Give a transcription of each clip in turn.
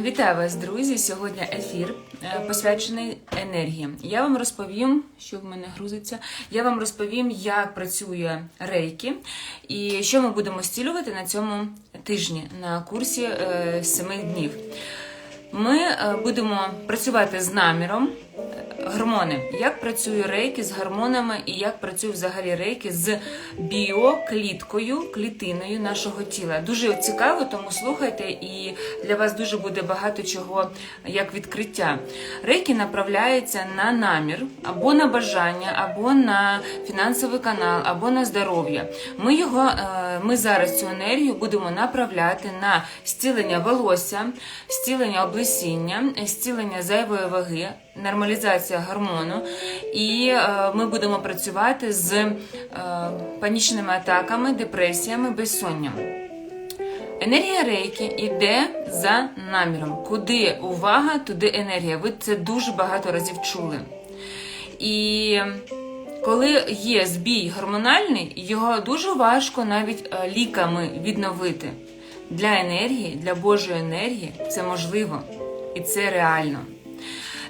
Вітаю вас, друзі! Сьогодні ефір е, посвячений енергії. Я вам розповім, що в мене грузиться. Я вам розповім, як працює рейки і що ми будемо стілювати на цьому тижні на курсі семи 7 днів. Ми е, будемо працювати з наміром. Гормони, як працює рейки з гормонами і як працює взагалі рейки з біокліткою, клітиною нашого тіла. Дуже цікаво, тому слухайте, і для вас дуже буде багато чого як відкриття. Рейки направляються на намір або на бажання, або на фінансовий канал, або на здоров'я. Ми його е, ми зараз цю енергію будемо направляти на зцілення волосся, зцілення облесіння, зцілення зайвої ваги, нормалізація гормону. І е, ми будемо працювати з е, панічними атаками, депресіями, безсонням. Енергія рейки йде за наміром. Куди увага, туди енергія. Ви це дуже багато разів чули. І коли є збій гормональний, його дуже важко навіть е, ліками відновити. Для енергії, для Божої енергії це можливо і це реально.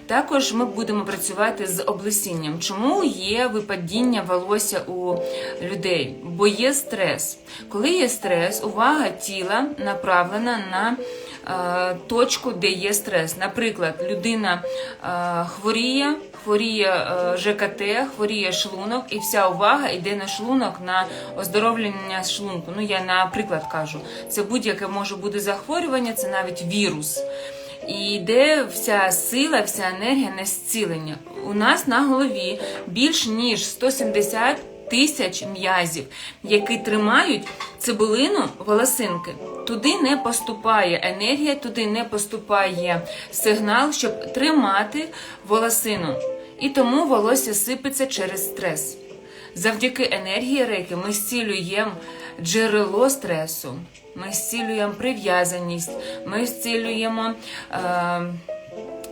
Також ми будемо працювати з облесінням. Чому є випадіння волосся у людей? Бо є стрес. Коли є стрес, увага тіла направлена на е, точку, де є стрес. Наприклад, людина е, хворіє, хворіє е, ЖКТ, хворіє шлунок, і вся увага йде на шлунок, на оздоровлення шлунку. Ну я наприклад кажу, це будь-яке може бути захворювання, це навіть вірус. І йде вся сила, вся енергія на зцілення. У нас на голові більш ніж 170 тисяч м'язів, які тримають цибулину волосинки. Туди не поступає енергія, туди не поступає сигнал, щоб тримати волосину. І тому волосся сипеться через стрес. Завдяки енергії рейки ми зцілюємо джерело стресу, ми зцілюємо прив'язаність, ми зцілюємо е,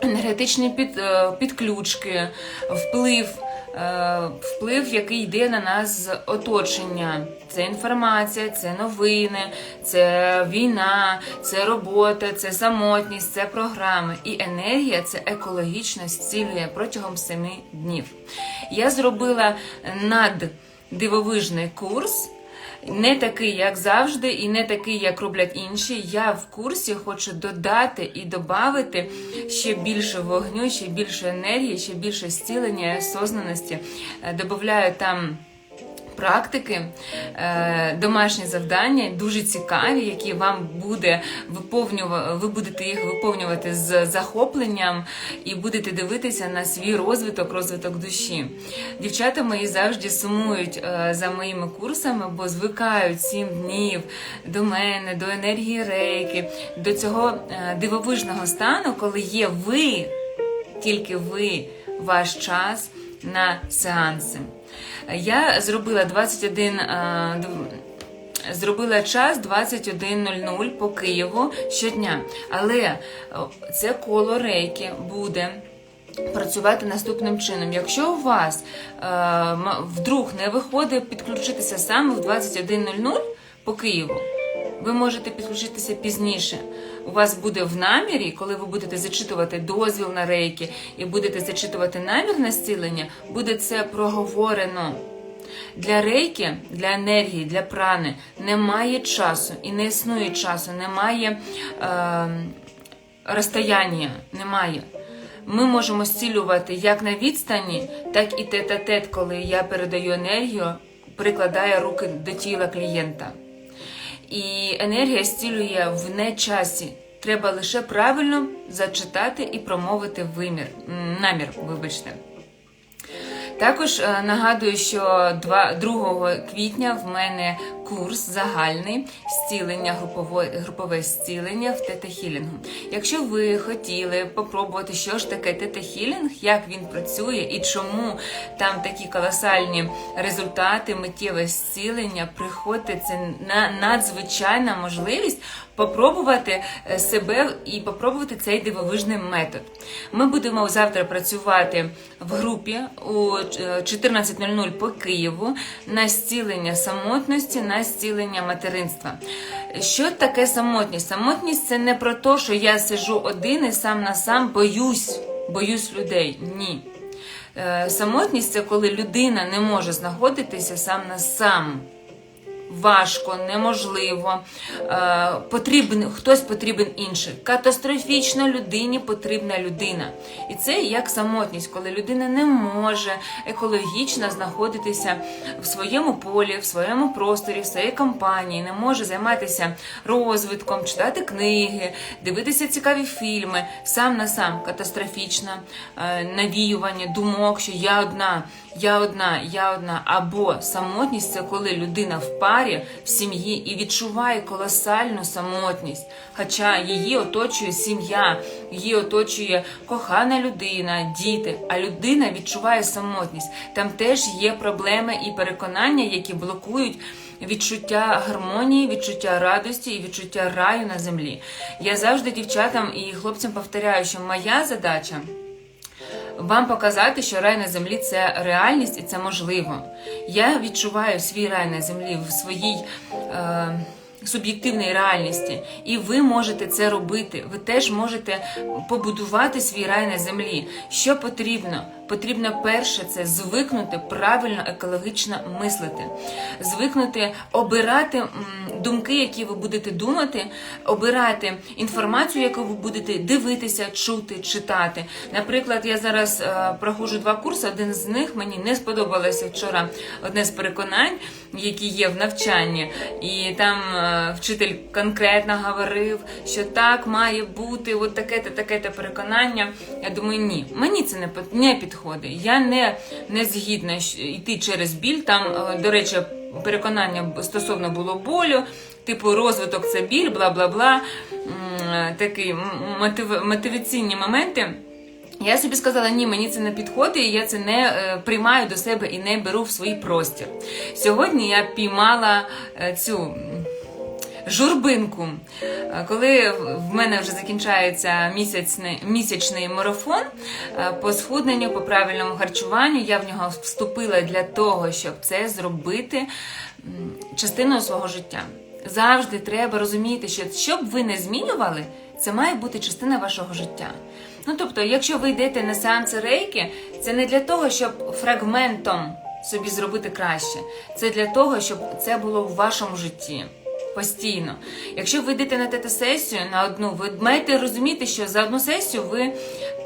енергетичні під, е, підключки, вплив, е, вплив, який йде на нас з оточення. Це інформація, це новини, це війна, це робота, це самотність, це програми. І енергія це екологічно зцілює протягом семи днів. Я зробила наддивовижний курс. Не такий, як завжди, і не такий, як роблять інші. Я в курсі хочу додати і додати ще більше вогню, ще більше енергії, ще більше зцілення осознаності. Е, Добавляю там. Практики, е, домашні завдання дуже цікаві, які вам буде виповнювати, ви будете їх виповнювати з захопленням і будете дивитися на свій розвиток, розвиток душі. Дівчата мої завжди сумують е, за моїми курсами, бо звикають сім днів до мене, до енергії рейки, до цього е, дивовижного стану, коли є ви, тільки ви, ваш час на сеанси. Я зробила 21. е, Зробила час 21.00 по Києву щодня. Але це коло рейки буде працювати наступним чином. Якщо у вас е, вдруг не виходить підключитися саме в 21.00 по Києву, ви можете підключитися пізніше. У вас буде в намірі, коли ви будете зачитувати дозвіл на рейки і будете зачитувати намір на зцілення, буде це проговорено. Для рейки, для енергії, для прани немає часу і не існує часу, немає е, розстояння, немає. Ми можемо зцілювати як на відстані, так і тет-а-тет, коли я передаю енергію, прикладаю руки до тіла клієнта. І енергія стілює в нечасі. Треба лише правильно зачитати і промовити вимір, намір, вибачте. Також е, нагадую, що 2, 2 квітня в мене курс загальний зцілення, групове, групове зцілення в тета-хілінгу. Якщо ви хотіли попробувати, що ж таке тета-хілінг, як він працює і чому там такі колосальні результати, миттєве зцілення, приходьте, це на- надзвичайна можливість попробувати е, себе і попробувати цей дивовижний метод. Ми будемо завтра працювати в групі у е, 14.00 по Києву на зцілення самотності, на зцілення материнства. Що таке самотність? Самотність це не про те, що я сижу один і сам на сам боюсь, боюсь людей. Ні. Е, Самотність це коли людина не може знаходитися сам на сам. Важко, неможливо, е, потрібен, хтось потрібен інший. Катастрофічно людині потрібна людина. І це як самотність, коли людина не може екологічно знаходитися в своєму полі, в своєму просторі, в своїй компанії, не може займатися розвитком, читати книги, дивитися цікаві фільми, сам на сам катастрофічне е, навіювання думок, що я одна. Я одна, я одна. Або самотність це коли людина в парі, в сім'ї і відчуває колосальну самотність. Хоча її оточує сім'я, її оточує кохана людина, діти, а людина відчуває самотність. Там теж є проблеми і переконання, які блокують. Відчуття гармонії, відчуття радості і відчуття раю на землі. Я завжди дівчатам і хлопцям повторяю, що моя задача вам показати, що рай на землі це реальність і це можливо. Я відчуваю свій рай на землі в своїй е, суб'єктивній реальності, і ви можете це робити. Ви теж можете побудувати свій рай на землі. Що потрібно? Потрібно перше це звикнути правильно екологічно мислити, звикнути обирати думки, які ви будете думати, обирати інформацію, яку ви будете дивитися, чути, читати. Наприклад, я зараз е, проходжу два курси. Один з них мені не сподобалося вчора одне з переконань, які є в навчанні, і там е, вчитель конкретно говорив, що так має бути, от таке-то, таке-то переконання. Я думаю, ні, мені це не пот- не. Я не, не згідна йти через біль. Там, е, до речі, переконання стосовно було болю, типу розвиток це біль, бла бла бла. Такі мотив, мотиваційні моменти. Я собі сказала, ні, мені це не підходить, і я це не е, приймаю до себе і не беру в свій простір. Сьогодні я піймала е, цю. Журбинку, Е, коли в мене вже закінчається місячний, місячний марафон е, по схудненню, по правильному харчуванню, я в нього вступила для того, щоб це зробити частиною свого життя. Завжди треба розуміти, що що б ви не змінювали, це має бути частина вашого життя. Ну тобто, якщо ви йдете на сеанси рейки, це не для того, щоб фрагментом собі зробити краще. Це для того, щоб це було в вашому житті. Постійно. Якщо ви йдете на тета-сесію на одну, ви маєте розуміти, що за одну сесію ви,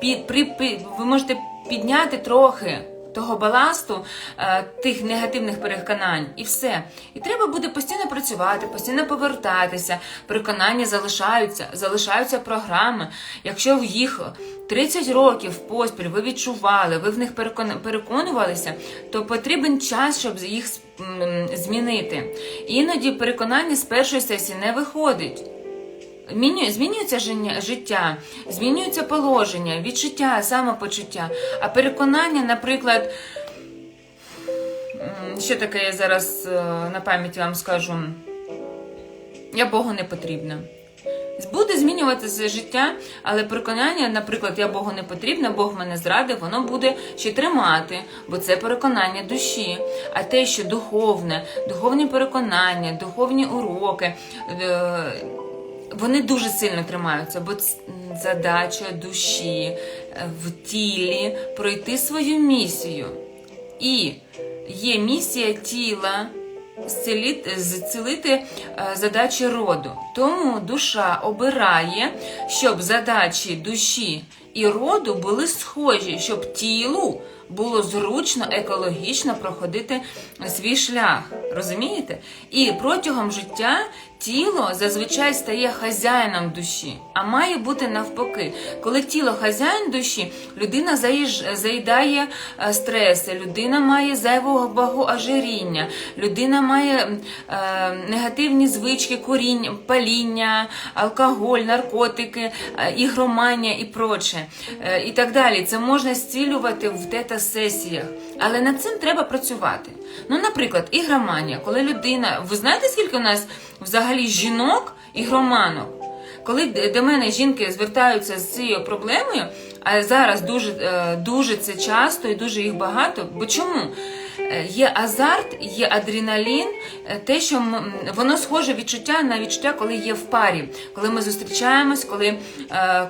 під, при, пи- ви можете підняти трохи того баласту, е, тих негативних переконань, і все. І треба буде постійно працювати, постійно повертатися. Переконання залишаються, залишаються програми. Якщо в їх 30 років поспіль ви відчували, ви в них переконувалися, то потрібен час, щоб їх змінити. Іноді переконання з першої сесії не виходить. Змінює- Змінюється життя- життя, змінюється положення, відчуття, самопочуття. А переконання, наприклад, що таке я зараз е, на пам'ять вам скажу, я Богу не потрібна. Буде змінюватися життя, але переконання, наприклад, я Богу не потрібна, Бог мене зрадив, воно буде ще тримати, бо це переконання душі. А те, що духовне, духовні переконання, духовні уроки, е, вони дуже сильно тримаються, бо задача душі е, в тілі пройти свою місію. І є місія тіла зцілити, е, задачі роду. Тому душа обирає, щоб задачі душі і роду були схожі, щоб тілу було зручно екологічно проходити свій шлях. Розумієте? І протягом життя тіло зазвичай стає хазяїном душі, а має бути навпаки. Коли тіло хазяїн душі, людина заїж- заїдає е, стреси, людина має зайвого ожиріння, людина має е, негативні звички, куріння, паління, алкоголь, наркотики, е, ігроманія і проче. Е, і так далі. Це можна зцілювати в тета-сесіях. Але над цим треба працювати. Ну, наприклад, ігроманія, коли людина. Ви знаєте, скільки у нас взагалі жінок ігроманок? Коли до мене жінки звертаються з цією проблемою, а зараз дуже, е, дуже це часто і дуже їх багато. Бо чому? Е, Є азарт, є адреналін, е, те, що м- воно схоже відчуття на відчуття, коли є в парі, коли ми зустрічаємось, коли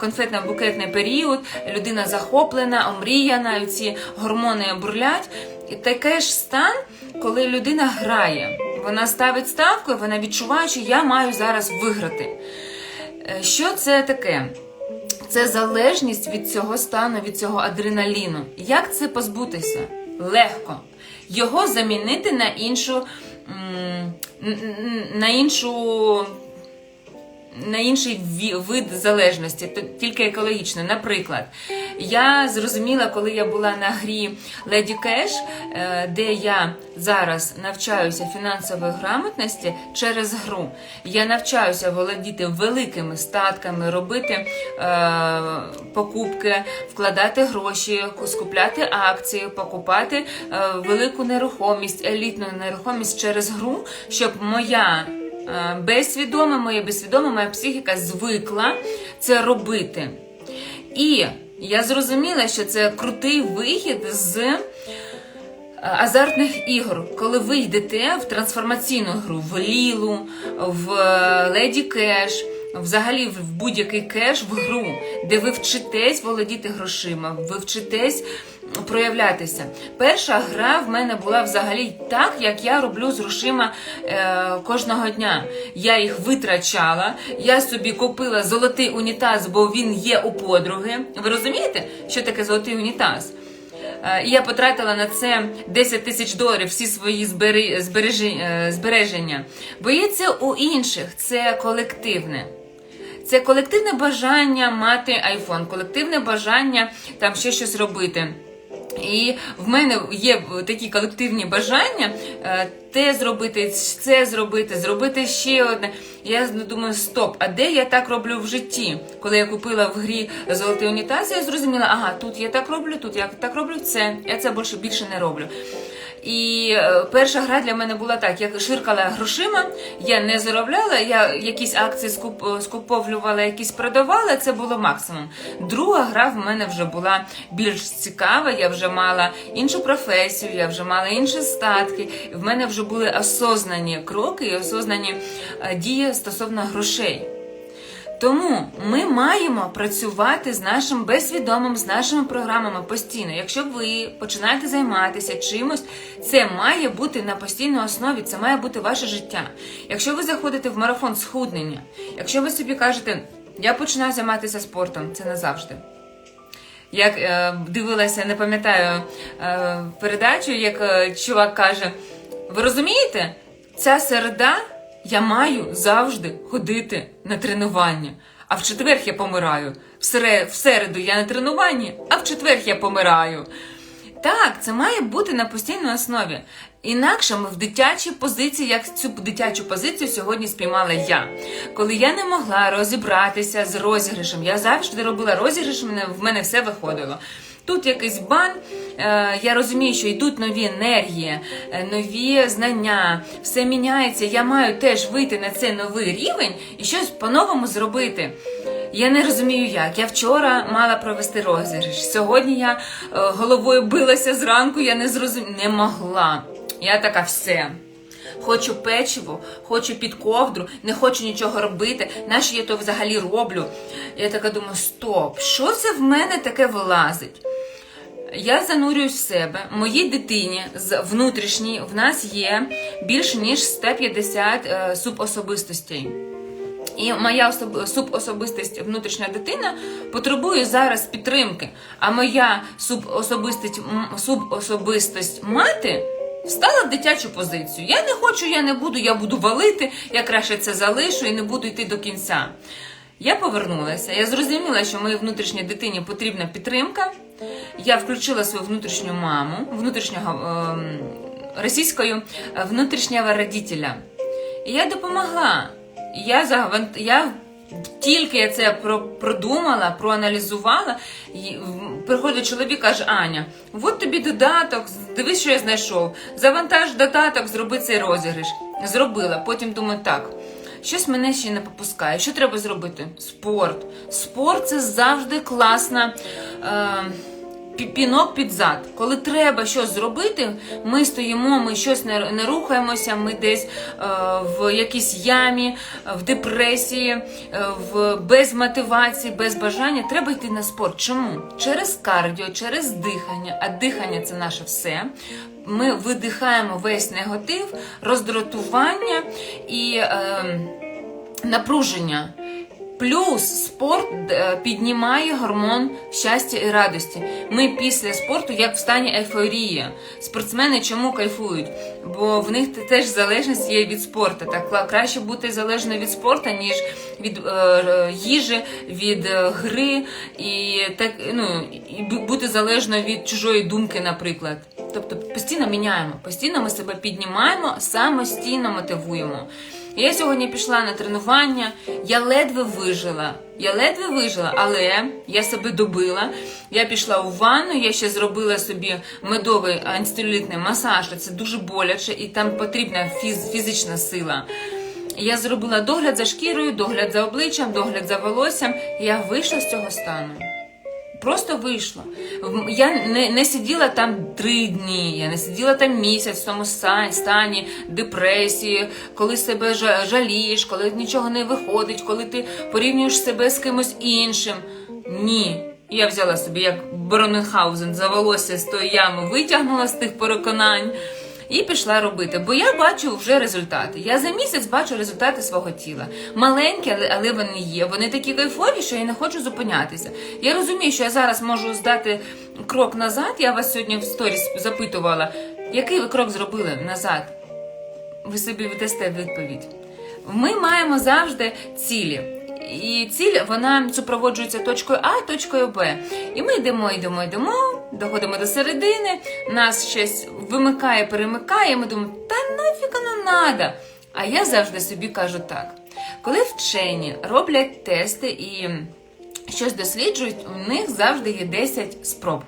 конфетно-букетний період, людина захоплена, омріяна, ці гормони бурлять. І таке ж стан, коли людина грає. Вона ставить ставку, вона відчуває, що я маю зараз виграти. Е, Що це таке? Це залежність від цього стану, від цього адреналіну. Як це позбутися? Легко. Його замінити на іншу, на іншу. На інший вид залежності, тільки екологічно. Наприклад, я зрозуміла, коли я була на грі Lady Cash, е, де я зараз навчаюся фінансової грамотності через гру. Я навчаюся володіти великими статками, робити е, покупки, вкладати гроші, скупляти акції, покупати е, велику нерухомість, елітну нерухомість через гру, щоб моя безсвідоме, моє безсвідоме, моя психіка звикла це робити. І я зрозуміла, що це крутий вихід з е, азартних ігор, коли ви йдете в трансформаційну гру, в Лілу, в е, Леді Кеш, взагалі в будь-який кеш в гру, де ви вчитесь володіти грошима, ви вчитесь проявлятися. Перша гра в мене була взагалі так, як я роблю з грошима е, кожного дня. Я їх витрачала, я собі купила золотий унітаз, бо він є у подруги. Ви розумієте, що таке золотий унітаз? Е, І я потратила на це 10 тисяч доларів всі свої е, збереження. Бо є це у інших, це колективне. Це колективне бажання мати айфон, колективне бажання там ще щось робити. І в мене є такі колективні бажання е, те зробити, це зробити, зробити ще одне. Я думаю, стоп, а де я так роблю в житті? Коли я купила в грі золотий унітаз, я зрозуміла, ага, тут я так роблю, тут я так роблю, це я це більше більше не роблю. І е, перша гра для мене була так: я ширкала грошима, я не заробляла, я якісь акції скуп, скуповлювала, якісь продавала. Це було максимум. Друга гра в мене вже була більш цікава. Я вже мала іншу професію, я вже мала інші статки. В мене вже були осознані кроки і осознані е, дії стосовно грошей. Тому ми маємо працювати з нашим безсвідомим, з нашими програмами постійно. Якщо ви починаєте займатися чимось, це має бути на постійній основі, це має бути ваше життя. Якщо ви заходите в марафон схуднення, якщо ви собі кажете, я починаю займатися спортом, це назавжди. Як е, дивилася, не пам'ятаю е, передачу, як е, чувак каже: ви розумієте, ця середа я маю завжди ходити на тренування. А в четвер я помираю. В, сере, в середу я на тренуванні, а в четвер я помираю. Так, це має бути на постійній основі. Інакше ми в дитячій позиції, як цю дитячу позицію сьогодні спіймала я. Коли я не могла розібратися з розіграшем, я завжди робила розіграш, в мене все виходило. Тут якийсь бан, е, я розумію, що йдуть нові енергії, е, нові знання, все міняється. Я маю теж вийти на цей новий рівень і щось по-новому зробити. Я не розумію як. Я вчора мала провести розіграш. Сьогодні я е, головою билася зранку, я не зрозуміла, не могла. Я така все. Хочу печиво, хочу під ковдру, не хочу нічого робити. Нащо я то взагалі роблю? Я така думаю, стоп, що це в мене таке вилазить? Я занурююсь в себе. Моїй дитині з внутрішній в нас є більше ніж 150 е, субособистостей. І моя особ... субособистість внутрішня дитина потребує зараз підтримки. А моя субособистість, субособистість мати встала в дитячу позицію. Я не хочу, я не буду, я буду валити, я краще це залишу і не буду йти до кінця. Я повернулася, я зрозуміла, що моїй внутрішній дитині потрібна підтримка. Я включила свою внутрішню маму, внутрішнього ем, російською е, внутрішнього родителя. І я допомогла. Я загван- я тільки я це про- продумала, проаналізувала. І приходить чоловік, каже: Аня, от тобі додаток, дивись, що я знайшов. Завантаж додаток, зроби цей розіграш. Зробила. Потім думаю, так. Щось мене ще не попускає. Що треба зробити? Спорт. Спорт це завжди класна. Е- пінок під зад. Коли треба щось зробити, ми стоїмо, ми щось не, рухаємося, ми десь е, в якійсь ямі, в депресії, е, в, без мотивації, без бажання. Треба йти на спорт. Чому? Через кардіо, через дихання. А дихання це наше все. Ми видихаємо весь негатив, роздратування і е, напруження. Плюс спорт е, піднімає гормон щастя і радості. Ми після спорту як в стані ейфорії. Спортсмени чому кайфують? Бо в них теж залежність є від спорту. Так краще бути залежною від спорту, ніж від е, е, їжі, від е, гри і так ну і бути залежною від чужої думки, наприклад. Тобто постійно міняємо, постійно ми себе піднімаємо, самостійно мотивуємо. Я сьогодні пішла на тренування, я ледве вижила. Я ледве вижила, але я себе добила. Я пішла у ванну, я ще зробила собі медовий антистелюлітний масаж. Це дуже боляче і там потрібна фіз- фізична сила. Я зробила догляд за шкірою, догляд за обличчям, догляд за волоссям. Я вийшла з цього стану. Просто вийшла. В- Я не, не сиділа там три дні, я не сиділа там місяць в тому ста- стані депресії, коли себе жа- жалієш, коли нічого не виходить, коли ти порівнюєш себе з кимось іншим. Ні. Я взяла собі, як Броненхаузен, за волосся з тої ями, витягнула з тих переконань і пішла робити. Бо я бачу вже результати. Я за місяць бачу результати свого тіла. Маленькі, але, але вони є. Вони такі кайфові, що я не хочу зупинятися. Я розумію, що я зараз можу здати крок назад. Я вас сьогодні в сторіс запитувала, який ви крок зробили назад. Ви собі видасте відповідь. Ми маємо завжди цілі. І ціль вона супроводжується точкою А, точкою Б. І ми йдемо, йдемо, йдемо, доходимо до середини, нас щось вимикає, перемикає, і ми думаємо, та нафіг воно надо. А я завжди собі кажу так: коли вчені роблять тести і щось досліджують, у них завжди є 10 спроб.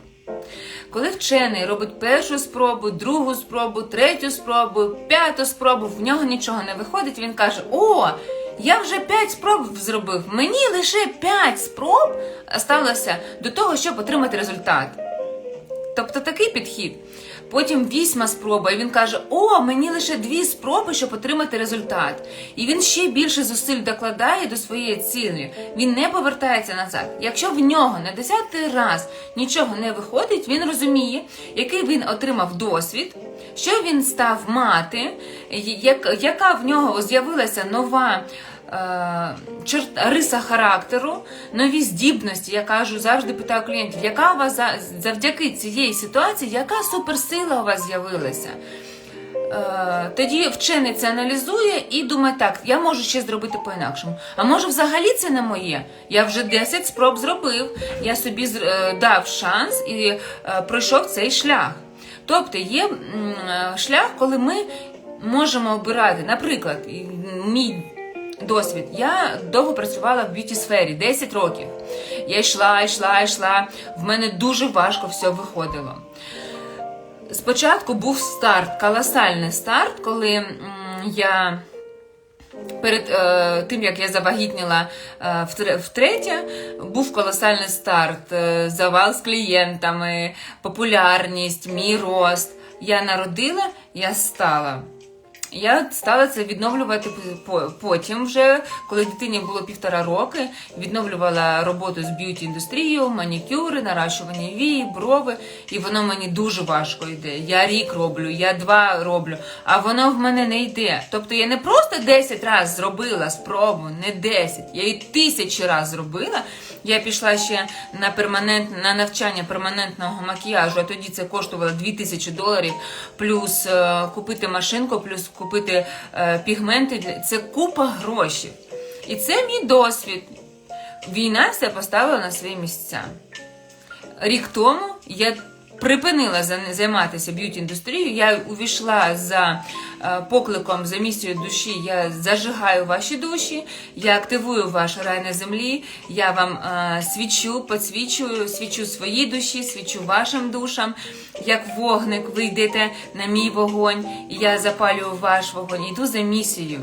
Коли вчений робить першу спробу, другу спробу, третю спробу, п'яту спробу, в нього нічого не виходить, він каже: О, я вже п'ять спроб зробив. Мені лише п'ять спроб сталося до того, щоб отримати результат. Тобто такий підхід. Потім вісьма спроба, і він каже: О, мені лише дві спроби, щоб отримати результат. І він ще більше зусиль докладає до своєї цілі. Він не повертається назад. Якщо в нього на десятий раз нічого не виходить, він розуміє, який він отримав досвід, що він став мати, як- яка в нього з'явилася нова. е, риса характеру, нові здібності. Я кажу, завжди питаю клієнтів, яка у вас за- завдяки цієї ситуації, яка суперсила у вас з'явилася? Е, Тоді вчений це аналізує і думає, так, я можу ще зробити по-інакшому. А може, взагалі це не моє? Я вже 10 спроб зробив, я собі е, дав шанс і пройшов цей шлях. Тобто є е, шлях, коли ми можемо обирати. Наприклад, мій досвід. Я довго працювала в б'юті сфері 10 років. Я йшла, йшла, йшла. В мене дуже важко все виходило. Спочатку був старт, колосальний старт, коли я перед е, тим, як я завагітніла е, втретє, був колосальний старт, е, завал з клієнтами, популярність, мій рост. Я народила, я стала. Я стала це відновлювати по- потім, вже коли дитині було півтора роки, відновлювала роботу з б'юті індустрією, манікюри, наращування вії, брови, і воно мені дуже важко йде. Я рік роблю, я два роблю, а воно в мене не йде. Тобто я не просто 10 разів зробила спробу, не 10, я її тисячі разів зробила. Я пішла ще на перманент на навчання перманентного макіяжу, а тоді це коштувало 2000 доларів, плюс е, купити машинку, плюс купити е, пігменти. Це купа грошей. І це мій досвід. Війна все поставила на свої місця. Рік тому я припинила за- займатися б'юті індустрією. Я увійшла за е, покликом за місією душі. Я зажигаю ваші душі, я активую ваш рай на землі. Я вам е, свічу, підсвічую, свічу своїй душі, свічу вашим душам. Як вогник, ви йдете на мій вогонь, і я запалюю ваш вогонь. Йду за місією.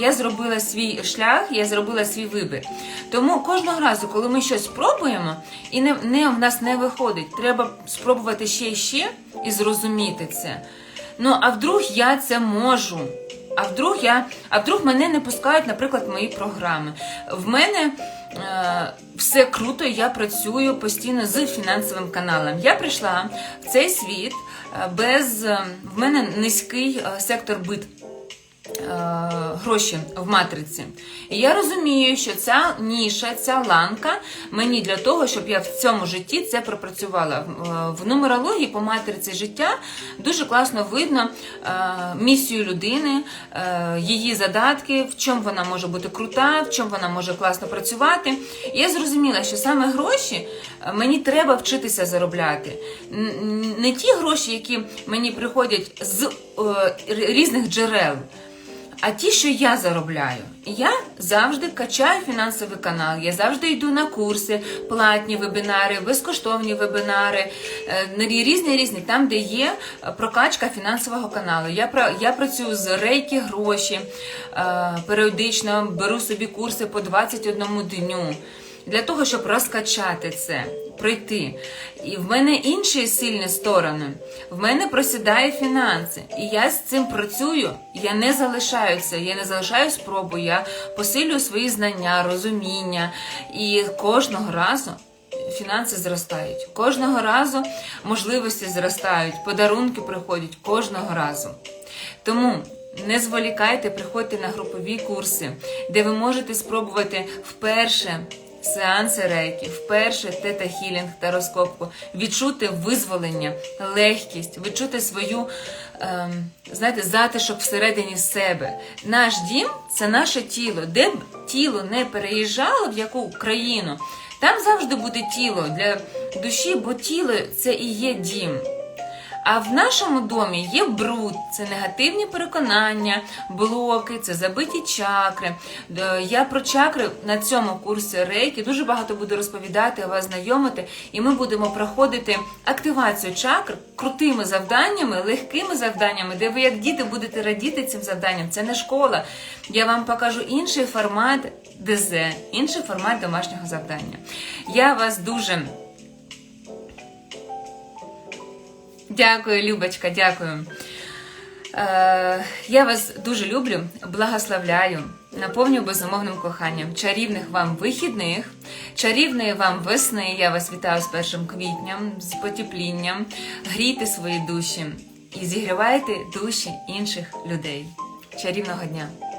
Я зробила свій шлях, я зробила свій вибір. Тому кожного разу, коли ми щось пробуємо, і не, не в нас не виходить, треба спробувати ще і ще і зрозуміти це. Ну а вдруг я це можу? А вдруг я, а вдруг мене не пускають, наприклад, мої програми. В мене е, все круто, я працюю постійно з фінансовим каналом. Я прийшла в цей світ е, без е, в мене низький е, сектор бит. Е, Гроші в матриці. І я розумію, що ця ніша, ця ланка мені для того, щоб я в цьому житті це пропрацювала. В- е, нумерології по матриці життя дуже класно видно е, місію людини, її задатки, в чому вона може бути крута, в чому вона може класно працювати. І я зрозуміла, що саме гроші мені треба вчитися заробляти. Не ті гроші, які мені приходять з різних джерел. А ті, що я заробляю, я завжди качаю фінансовий канал. Я завжди йду на курси, платні вебінари, безкоштовні вебінари, е, різні різні, там, де є прокачка фінансового каналу. Я я працюю з рейки гроші, е, періодично беру собі курси по 21 дню для того, щоб розкачати це, пройти. І в мене інші сильні сторони. В мене просідає фінанси. І я з цим працюю. Я не залишаю це, я не залишаю спробу, я посилюю свої знання, розуміння. І кожного разу. Фінанси зростають. Кожного разу можливості зростають, подарунки приходять кожного разу. Тому не зволікайте, приходьте на групові курси, де ви можете спробувати вперше сеанси рейки, вперше тета-хілінг та розкопку, відчути визволення, легкість, відчути свою, ем, знаєте, затишок всередині себе. Наш дім це наше тіло. Де б тіло не переїжджало в яку країну, там завжди буде тіло для душі, бо тіло це і є дім. А в нашому домі є бруд, це негативні переконання, блоки, це забиті чакри. Я про чакри на цьому курсі рейки дуже багато буду розповідати, вас знайомити, і ми будемо проходити активацію чакр крутими завданнями, легкими завданнями, де ви як діти будете радіти цим завданням. Це не школа. Я вам покажу інший формат ДЗ, інший формат домашнього завдання. Я вас дуже. Дякую, Любочка, дякую. Е, я вас дуже люблю, благословляю, наповню безумовним коханням. Чарівних вам вихідних, чарівної вам весни. Я вас вітаю з першим квітням, з потеплінням. Грійте свої душі і зігрівайте душі інших людей. Чарівного дня!